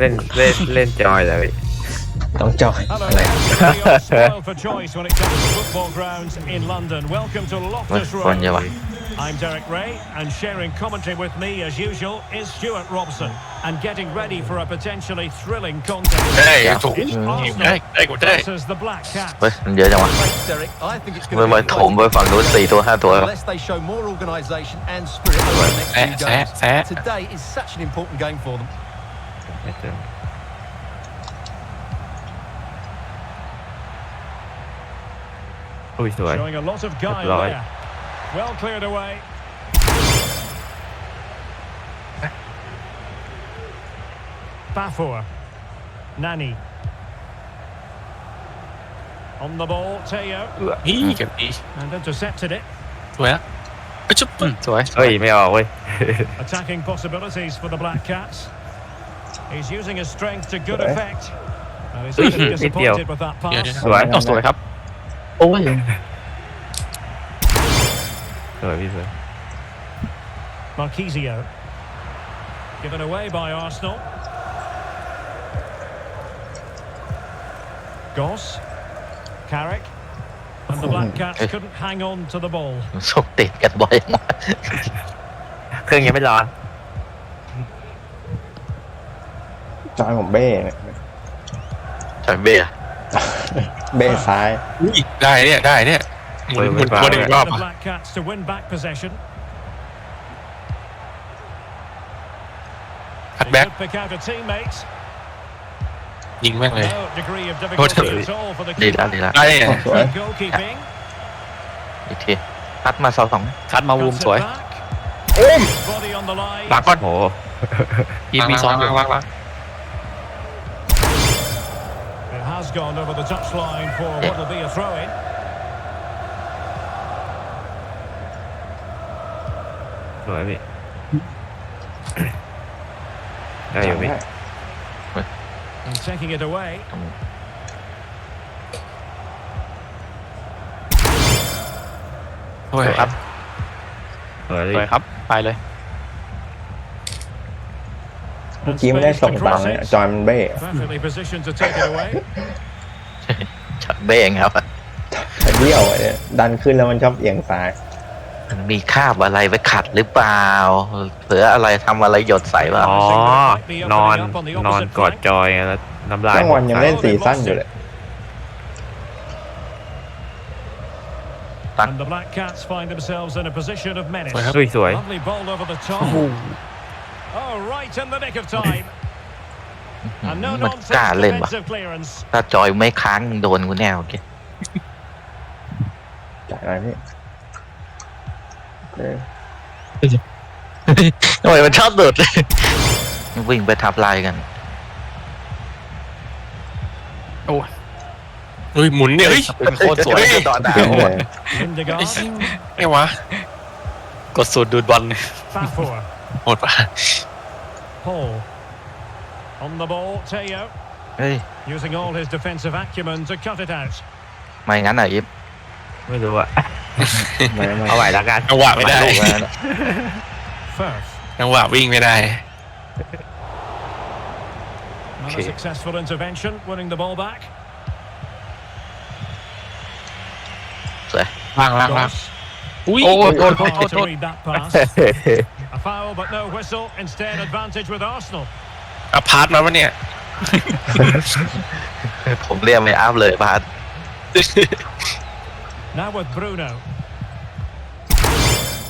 เล่นเล่นเล่นจอยเลย ต้องจอย Hello, อะไร we are spoiled for choice when it comes to football grounds in London. Welcome to เว้ย Loftus คนเยอะ Road. วะ I'm Derek Ray, and sharing commentary with me, as usual, is Stuart Robson. And getting ready for a potentially thrilling contest. เฮ้ยถูก It's ได้ Arsenal ได้กูได้ versus the Black เฮ้ย Cats. มันเยอะจังวะ Thanks, Derek. I think it's มัน going มา to ถ be มไปฝั่งนู้นสี่ตัวห้าตัว unless they show more organisation and spirit over the next few Set, games. set. Today is such an important game for them. ไม่เจออุ้ยสวย Showing a lot of guile Right. there. Well cleared away. Bafour. Nani. On the ball, Teo. นี่เก็บดี And intercepted it. สวยอะไปชุบอืมสวย เฮ้ย ไม่ออกเว้ย Attacking possibilities for the Black Cats. He's using his strength to good Right. effect. And he's a bit Nick disappointed with that เดี๋ยวเดี๋ยว pass. สวย เอาสวยครับ โอ้ย สวยพี่สวย Marquisio. Given away by Arsenal. Goss. Carrick. And the Black Cats Hey. couldn't hang on to the ball. สกติดกันบ่อยมาก เครื่องยังไม่ร้อน จอยผมเบ้เนี่ยจอยเบี้ยเบ้ซ้ายอุ้ยได้เนี่ยได้เนี่ยหมุนหมุนวนอีกรอบ The อะ Black Cats to win back possession. คัด They แบ็ก could pick out a teammate. ยิงแม่งเลย No degree of Oh, difficulty sorry. at all for the ดีแล้ว keeper. ดีแล้วได้เนี่ย สวย Good goalkeeping. อีกทีพัดมาเสาสองคัดมาวูม Cuts สวย it back. Body on the line. หลักก่อนโหอีมีซ้อนอยู่วางวางวาง It has gone over the touchline for what will be a throw in. สวยพี่ได้อยู่พี่ And taking it away. สวยครับ สวย ส พี่ วยครับ ไป เลยเมื่อกี้ไม่ได้ส่งตังค์เนี่ยจอยมันเบ้ Perfectly positioned to take it away. จอยเบี้ยงครับแต่เบี้ยวอะเนี่ยดันขึ้นแล้วมันชอบเอียงซ้าย มันมีคราบอะไรไว้ขัดหรือเปล่า เผื่ออะไรทำอะไรหยดใส่เปล่าอ๋อ นอน นอนกอดจอยไงแล้วน้ำลายทั้งวันยังเล่นซีซั่นอยู่เลย And the Black Cats find themselves in a position of menace. สวยครับเฮ้ยสวย Lovely ball over the top. Oh, right in the nick of time. And no มันกล้า nonsense เล่นวะ defensive clearance. ถ้าจอยไม่ค้างโดนกูแน่โอเคจ่ายอะไรพี่เออทำไมมันชอบโดดเลยวิ่งไปทับลายกันอุ้ยหมุนเนี่ยเฮ้ยเป็นโคตรสวยเฮ้ยต่อดาขึ้นวเลย Lindegaard. ไอ้วะ กดสูตรดูดบอล Bafour. หมดปะ Paul. On the ball, Teo. เฮ้ย Using all his defensive acumen to cut it out. ไม่งั้นอ่ะอิฟ ไม่รู้อะ ไม่ไม่ เอาไหวแล้วกัน จังหวะไม่ได้ ลูกแล้วนะ Firth. จังหวะวิ่งไม่ได้ Not a Okay. successful intervention, winning the ball back. สวย ล่างล่างล่าง Goss. อุ้ย โอ้โทษโทษ Hard โทษ to โทษ read that pass. A foul, but no whistle. Instead, advantage with Arsenal. อะพาร์ทมาวะเนี่ย ผมเรียกไม่อัพเลยพาร์ท Now with Bruno.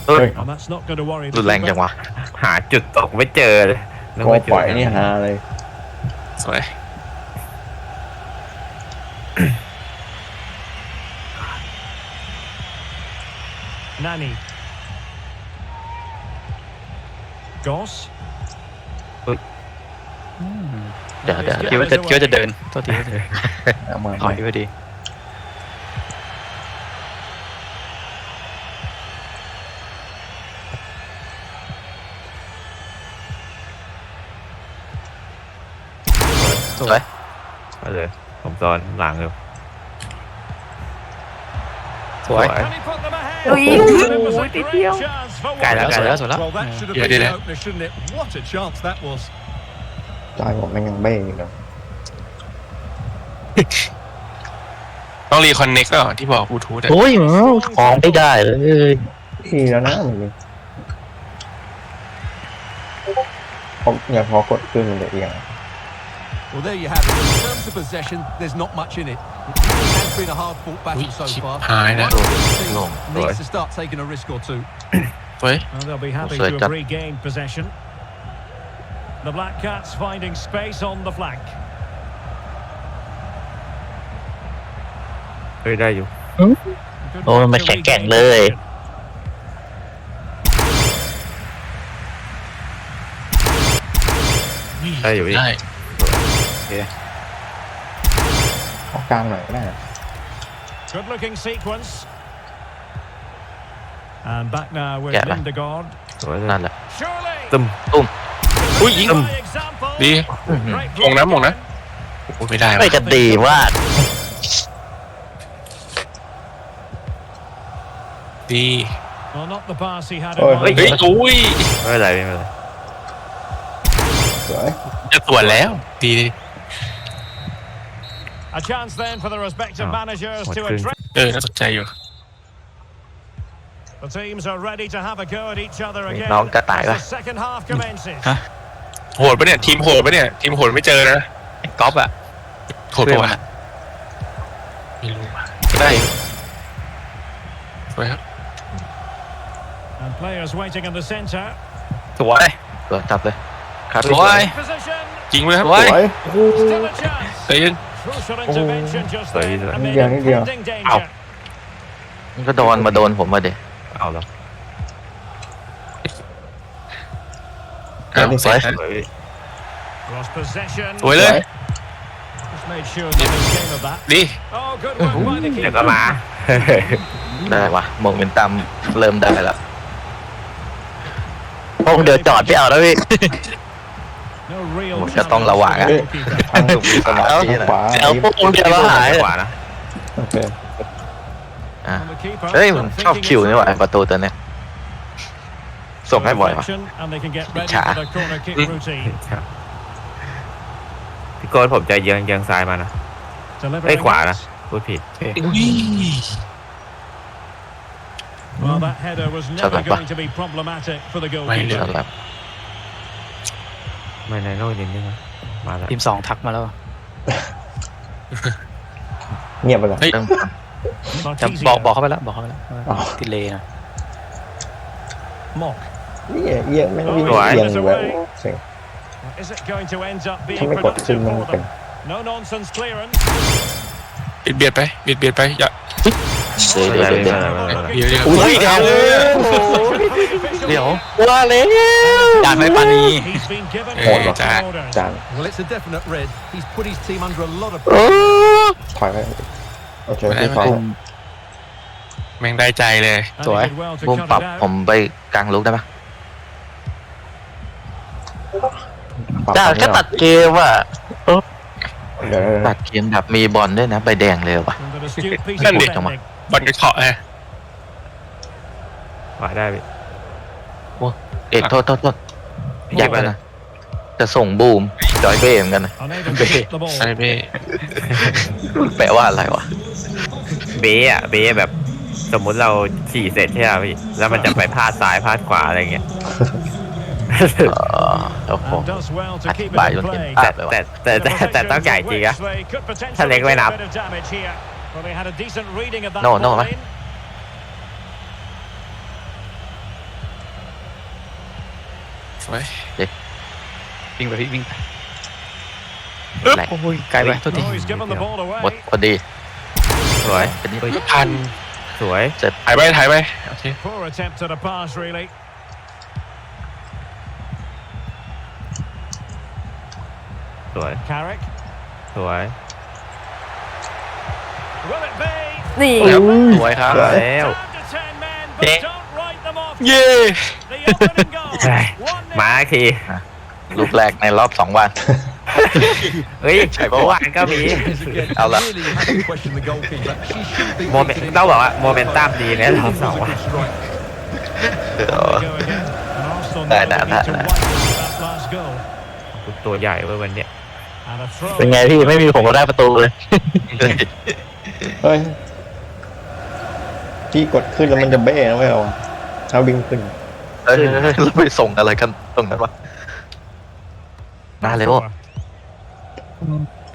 เฮ้ย And that's not going to worry รุ the นแรงจัง keeper. วะหาจุดตกไม่เจอเลยแล้วโอ้มาจุดปล่อยนี่ฮาเลยสวย Nani. Goss. เดี๋ยวเดี๋ยวคิดว่าจะคิดว่าจะเดินโทษทีเอามาถอยพอดี สวย เอาเลยผมตอนหลังเลยสวยสวย Can he put them ahead? Ui, And it was a ui, tí great tiêu. chance for ไกลแล้ว one. ไกลสวยแล้แล้ววสวยแล้ว Well, that should have Yeah, been did the it. opener, shouldn't it? What a chance that was. จอยผมมันยังเบ้อยู่เลยต้องรีคอนเน็กต์อะที่บอกบลูทูธอะโอ้ยของไม่ได้เลยทีแล้วนะมันเลยผมอย่าพอกดขึ้นมันจะเอียง Well, there you have it. In terms of possession, there's not much in it. It has been a hard-fought battle so Ui, far. high One that. of the teams Long. needs to start taking a risk or two. เฮ้ย And they'll be happy Also, to it have got- regained possession. The Black Cats finding space on the flank. เฮ้ยได้อยู่ Good โอ้ย work มัน to แข็งแกร่ง regain เลย possession. ได้อยู่พี่ ได้ ออกกลางหน่อยก็ได้นะ Good looking sequence. And back now with Yeah, man. Lindegaard. สวยนั่เลยนแหละ Surely. ตึมอุ้ยยิง By example. ดี Great มงนะ block มงนะ again. โอ้ยไม่ได้ไม่ว่ะจะดีมากดี Well, not the pass he had in Ôi, mind. เฮ้ยอุ้ยไม่เป็นไรไม่เป็นไรสวยจะสวนแล้ว ดี A chance then for the respective Oh, managers what to good. address. เออน่าสนใจอยู่ The teams are ready to have a go at each other นี่ again. น้องกระต่าย as ปะ the second half commences. ฮะ โหดปะเนี่ย ทีมโหดปะเนี่ย ทีมโหดไม่เจอนะ ไอ้ก๊อฟอะ โหดปะวะไม่รู้ว่ะได้อยู่สวยครับ And players waiting in the centre. สวย ตัวจับเลย ครับ สวย Position. ยิงไหมครับ สวย สวย Still a chance. ใจเย็น Crucial intervention just Sorry, then. sorry. Amid Nidia, Nidia. impending danger. Ow. มันก็โดนมาโดนผมมาเด็เอาแล้วอ้าวเสร็จสแล้ววยพี่ Cross possession. สวยเลย Just made sure nothing came of that. ดี Oh, good work by the เดี๋ยวก็ keeper. มา ได้วะโมเมนตัมเริ่มได้แล้วพงเดี๋ยวจอดไม่เอาแล้วพี่ No real ผมจะต้องระวังอะ challenge for the goalkeeper. ทางสมาธิขวาเอาพวกมึงจะมาหายขวานะโอเคอะ And the keeper เฮ้ย not ผมชอบ thinking คิว it นี่หว่า through. ประตูตัวเนี้ยส่งให้บ่อยวะ Deflection, And they can get ready Chà. for the corner kick routine. พี่โกนผมจะเยืองเยืองซ้ายมานะ Delivering เอ้ยขวา it. นะพูดผิดอุ้ย Well, that header was Chà, never bạn going to be problematic for the Mày ส goalkeeper. ำหรับ ไม่ในโน่นนิดนึงนะมาแล้วทีมสองทักมาแล้วเงียบไปก่อนเฮ้ยเริ่มจะ Martizio. บอกบอกเขาไปแล้วบอกเขาไปแล้วอ๋อ ติเลนะ Mock. เอียเอียแม่งวิ่งสวยเอียงอยู่แบบเสียง Is it going to end up ถ้า being ไม่กดขึ้น productive มัน for เป็น them? No nonsense clearance. เบียดเบียดไปเบียดเบียดไปอย่า เดี๋ยวเดี๋ยวเดี๋ยว เดี๋ยวเดี๋ยวเดี๋ยวอุ้ยเดี๋ยว เดี๋ยว ว่าเลยอยากได้ปานี He's been given Ôi, clear chà. orders. จาน Well, it's a definite red. He's put his team under a lot of โอ้ถอยไปโอเคพี่ฟองแม่งได้ใจเลย And he Tuổi. did well to บุม cut ปรับ it out. ผมไปกลางลุกได้ปะปรับจ้าไม่แค่ออตัดเกมอะเดี๋ยวเดี๋ยวเดี๋ยวตัดเกมแบบมีบอลด้วยนะใบแดงเลยว่ะ And an astute piece of Lên đi. defending. บอลกระเฉาะไงขวาได้พี่ เอกโทษโทษโทษยักไปนะจะส่งบูมจอยเบ้เหมือนกันนะ Unable to keep the ball. ใช่พี่แปลว่าอะไรวะ เบ้อะเบ้แบบ สมมุติเราขี่เสร็จใช่ไหมพี่แล้วมันจะไปพลาดซ้ายพลาดขวาอะไรเงี้ยเออโอ้โห And does well to keep it Bài in luôn play. kìa. แต่แต่แต่แต่แต่ต้องใหญ่จริงอะ They could potentially ถ้าเล็กไม่นับ do a bit of damage here. Well, they had a decent reading of that No, no, ball no. in. สวยวิ่งไปพี่วิ่งไปแหลกโอ้ยไกลไปโทษที Oh, he's given the ball หมด away. พอดีสวยเป็นนี่พันสวยถ่ายไปถ่ายไปโอเค Poor attempt at a pass, really. สวย Carrick. สวย Will it be? นี่สวยครับแล้ว Down to 10 men, but Yeah. don't write them off. เย้ The opening goal. เฮ้ย 1-0. มาอีกทีลูกแรกในรอบสองวัน เฮ้ยใช่ปะวะ เมื่อวานก็มี Yes, again, เอาละ really you have to question the goalkeeper. She should be โมเมนต์ต้องบอกว่าโมเมนตัมดีนะรอบสองวัน strike. They go again. And Arsenal Nè, now nè, looking nè, to nè. wipe out that last goal. ตัวใหญ่เว้ยวันเนี้ย And a throw. เป็นไงพี่ไม่มีผมก็ได้ประตูเลย เฮ้ยพี่กดขึ้นแล้วมันจะเบ้นะไม่เอาถ้าวิ่งขึ้น เอ้ยแล้วไปส่งอะไรกันตรงนั้นวะน่าเร็ว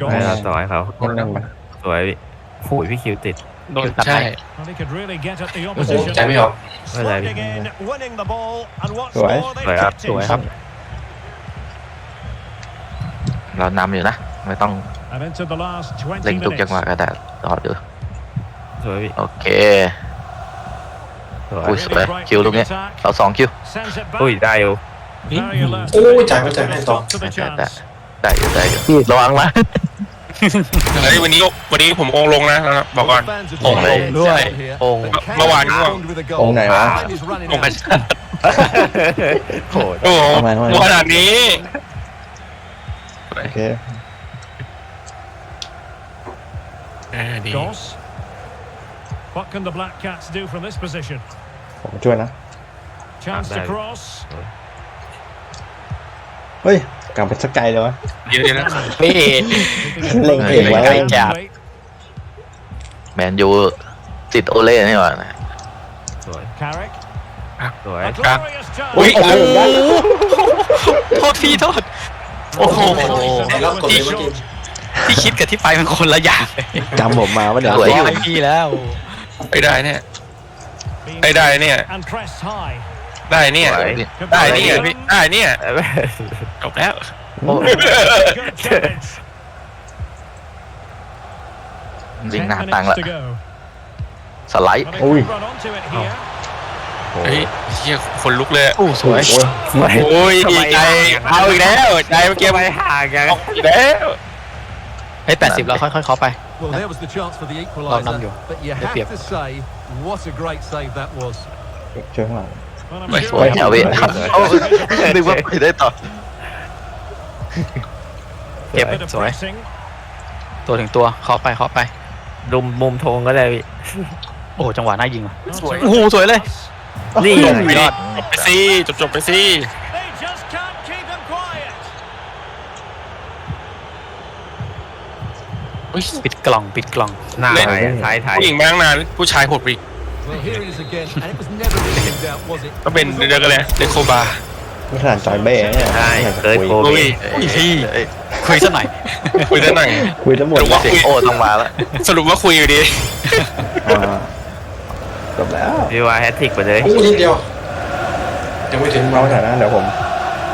Goals. ให้เราต่อให้เขานั่งไปสวยพี่โอ้ยพี่คิวติด โดนตัดใช่ไป Well, he could really get at the opposition. ใจไม่ออกไม่เป็นไรพี่ Sliding in, winning the ball, and what's Rồi. more, they've Rồi, kept it. สวยครับเรานำอยู่นะ ไม่ต้อง And into the last เล่ง20ทุกจัง minutes. หวะก็ได้ต่อดู สวยพี่โอเค สวยอุ้ยสวยคิวตรงนี้เราสองคิว Sends it back. อุ้ยได้อยู่ Very alert. โอ้ยจ่ายไม่จ่ายให้ต่อ Stop to the ได้ได้ chance. ได้อยู่ได้อยู่ระวังนะเฮ้ยวันนี้วันนี้ผมองค์ลงนะบอกก่อน Fans are โอ่งเลย taking ด้วย control here. โอ่ง But can เมื่อวาน they ง่วง respond with a goal? องค์ไหนวะ Time is running องค์ out. พระเจ้าโหดโอ้โหทำไมทำไมขนาดนี้โอเคเออดี Goss. What can the Black Cats do from this position? ผมช่วยนะ Chance to Right. cross. เฮ้ยกลับไปสักไกลเลยวะ เดี๋ยวเดี๋ยวนะพี่ เล็งเห็นไว้ไกลจัดแมนยูติดโอเล่นี่หว่านะ สวย Carrick. สวย A glorious chance. อุ้ยโอ้โหโทษพี่โทษ โอ้โหแล้วกดเลยเมื่อกี้ที่คิดกับที่ไปมันคนละอย่างเลยจำผมมาว่าเดี๋ยวสวยอยู่ ให้พี่แล้ว ไปได้เนี่ยไปได้เนี่ย And pressed high. ได้เนี่ยสวย Could ได้ be เนี่ย a พี่ run. ได้เนี่ยจบแล้ว Good challenge. วิ่ง Ten หน้าตัง minutes ละ to go. สไลด์ Well, they Ui. could run onto it here. เฮ้ยเฮียคนลุกเลยโอ้สวย โอ้ย โอ้ยดีใจเอาอีกแล้วใจเมื่อกี้ไปไปห่างกันเอาอีกแล้ว เฮ้ยแปดสิบแล้วค่อยๆเคาะไป Well, there was the chance for the Love equaliser. Namjo. But you Đẹp have đẹp. to say, what a great save that was. ช่วยข้างหลัง Well, I'm ไม่ sure สวย he'll แถว be วิ able to เอา take นึกว่าไปได้ต่อ a bit of สวย pressing. ตัวถึงตัวเคาะไปเคาะไป ดุมมุมธงก็ได้พี่โอ้จังหวะน่ายิงว่ะ Not สวย too โอ้โหสวยเลย นี่ จบไงไปดิจบไปสิจบจบไปสิ ปิดกล่องปิดกล่อง หน้าไปท้ายไทยผู้หญิงมาตั้งนานผู้ชายหดไปอีก Well, here it is again, and it was never really in doubt, was it? ก็เป็นเดียวกันเลยเดโคบานี่ขนาดจอยเบ้เนี่ยใช่อยากจะเคยคุยโคอุ้วิยดเอ้ยพี่เอ้ยคุยซะหน่อย คุยได้หน่อย คุยทั้งหมดหรือว่า เสียงโอ้ต้องมาแล้วสรุปว่าคุยอยู่ดี อ่าจบแล้วพี่ว่าแฮตทริกไปเลย อู้นิดเดียวยังไม่ถึงเมาส์หน่อยนะเดี๋ยวผม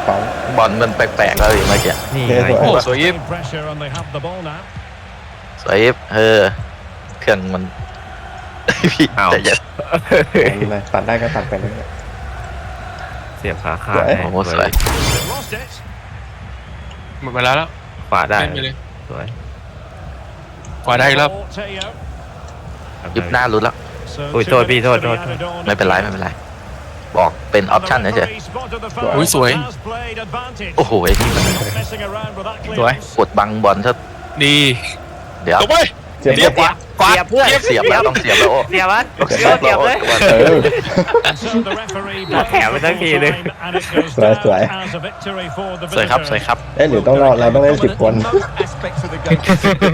ฟัง บอลมันแปลกๆแล้วอีกเมื่อกี้นี่โอเคไงสวยโอ้ สวยยิบ Applying pressure and they have the ball now. สวยเออเครื่องมัน พี่อ้าวใจเย็นเลยตัดได้ก็ตัดไปเลย เสียบขาขาดสวยให้โอ้โหสวย They've lost it. หมดเวลาแล้วขวาได้เล่นไปเลยสวยกว่าได้อีกรอบ Ball, Teo. ยุบหน้ารุดแล้ว So Ui, two thôi, Pi, minutes thôi, to be thôi, added on ไม่เป็นไร to ไม่ it. เป็นไร บอกเป็นออป And ชั่น the นะเฉย referee spotted the foul. อุ้ยสวย Has played advantage. โอ้โหไอ้นี่มัน Not messing around with that สวย clearance. กดบังบอลถ้าดี เดี๋ยว จบไปเจ็บเสียบ ขวาขวาเพื่อน เสียบแล้วต้องเสียบแล้วโอ้เสียบวะต้องเสีเสียยบบเสียบเลย เออ And so the referee แล้วแถมไปทั้งทีเลย and it goes Sủa, sủa. down as a victory for the สวยครับ visitors. สวยครับ เอ๊ะหรือต้องรอเราต้องเล่นสิบคน